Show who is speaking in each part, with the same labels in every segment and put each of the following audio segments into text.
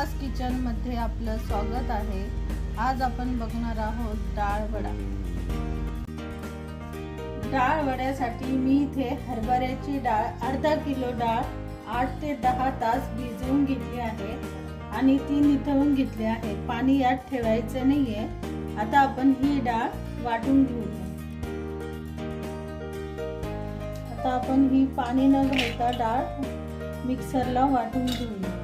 Speaker 1: सुहास किचनमध्ये आपलं स्वागत आहे. आज आपण बघणार आहोत डाळ वडा. डाळ वड्यासाठी मी इथे हरभऱ्याची डाळ अर्धा किलो डाळ आठ ते दहा तास भिजवून घेतली आहे आणि ती निथळून घेतली आहे. पाणी यात ठेवायचं नाहीये. आता आपण ही डाळ वाटून घेऊया. आता आपण ही पाणी न घालता डाळ मिक्सरला वाटून घेऊया.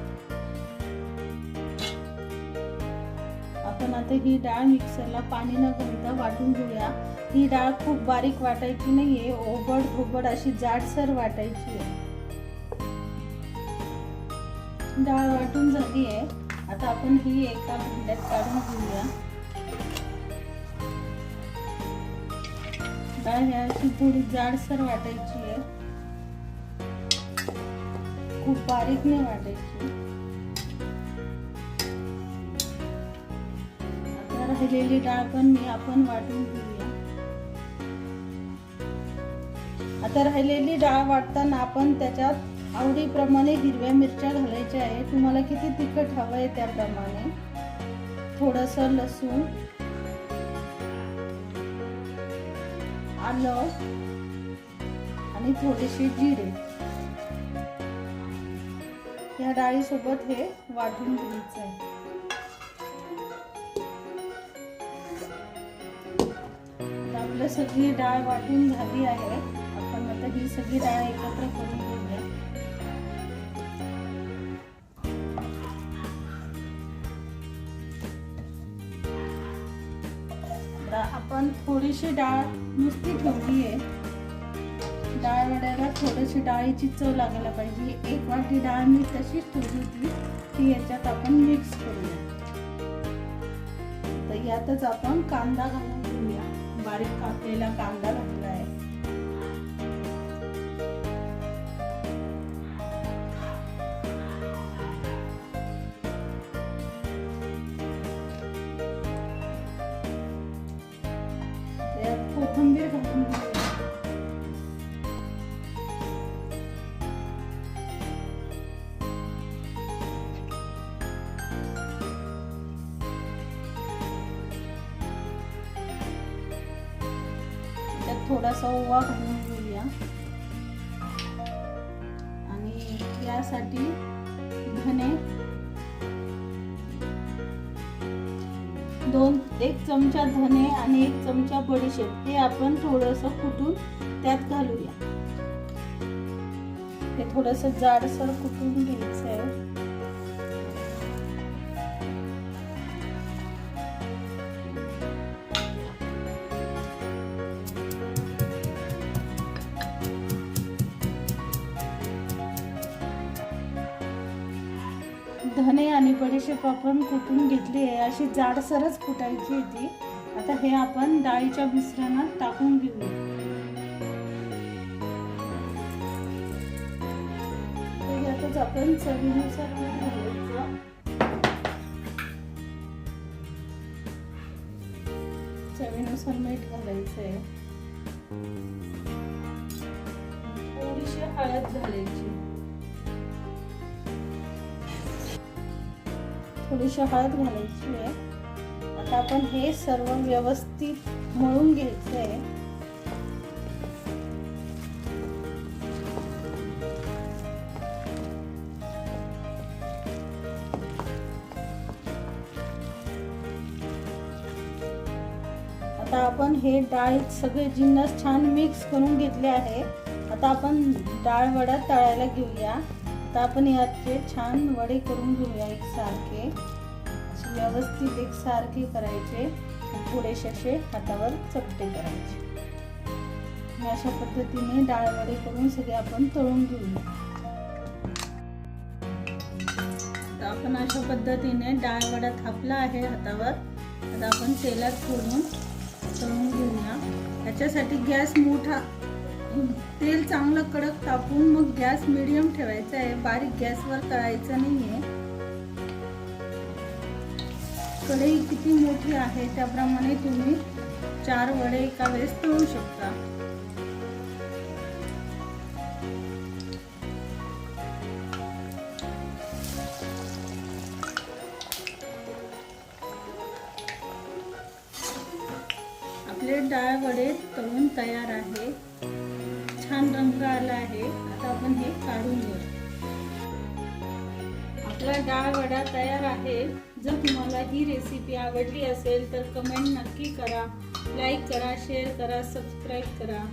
Speaker 1: आपण आता ही डाळ मिक्सरला पाणी न घालता वाटून घेऊया. ही डाळ खूप बारीक वाटायची नाहीये ओबड घोबड अशी जाडसर वाटायची आहे. डाळ वाटून झाली आहे आता आपण ही एका भांड्यात काढून घेऊया. डाळ ही अशी थोडी जाडसर वाटायची आहे. खूप बारीक नाही वाटायची. आता राहिलेली डाळ पण मी आपण वाटून घेऊया. आता राहिलेली डाळ वाटताना आपण त्याच्यात आवडीप्रमाणे हिरव्या मिरच्या घालायच्या आहे तुम्हाला किती तिखट हवं आहे त्याप्रमाणे. थोडस लसूण. आलं. आणि थोडेसे जिरे. या डाळीसोबत हे वाटून घ्यायचं आहे. सगळी डाळ वाटून झाली आहे. आपण आता ही सगळी डाळ एकत्र करून घेऊया. आपण थोडीशी डाळ नुसती ठेवली आहे. डाळ वड्याला थोडीशी डाळीची चव लागायला पाहिजे. एक वाटी डाळ मी तशीच ठेवली होती. ती याच्यात आपण मिक्स करूया. तर यातच आपण कांदा घालून बारीक कापलेला कांदा घातला आहे त्यात कोथिंबीर घालून थोडासा ओवा घालून घेऊया. आणि यासाठी धने दोन एक चमचा धने आणि एक चमचा बडीशेप हे आपण थोडस कुटून त्यात घालूया. हे थोडस जाडसर कुटून घ्यायचं आहे. धने आणि बडीशेप आपण कुटून घेतली आहे. अशी जाडसरच कुटायची होती आता हे आपण डाळीच्या मिश्रणात टाकून घेऊ यातच आपण चवीनुसार चवीनुसार मीठ घालायचं आहे थोडीशी हळद घालायची. थोडीशी हळद घालायची आहे. आता आपण हे सर्व व्यवस्थित मळून घ्यायचं आहे आता आपण हे डाळीत सगळे जिन्नस छान मिक्स करून घेतले आहे. आता आपण डाळ वडा तळायला घेऊया. आता आपण याचे छान वडे करून घेऊया एकसारखे. असे व्यवस्थित एकसारखे करायचे थोडेसे असे हातावर चपटे करायचे. अशा पद्धतीने डाळ वडे करून सगळे आपण तळून घेऊया. आपण अशा पद्धतीने डाळ वडा थापला आहे हातावर. आता आपण तेलात फोडून तळून घेऊया. याच्यासाठी गॅस मोठा तेल चांगलं कडक तापून मग गॅस मिडियम ठेवायचा आहे. बारीक गॅसवर तळायचं नाही आहे कढई किती मोठी आहे त्याप्रमाणे तुम्ही चार वडे एका वेळेस तळू शकता. आपले डाळ वडे तळून तयार आहे. छान रंग आला आहे. आता आपण हे काढून घेऊ. आपला डाळ वडा तयार आहे. जर तुम्हाला ही रेसिपी आवडली असेल तर कमेंट नक्की करा. लाईक करा शेअर करा सबस्क्राईब करा.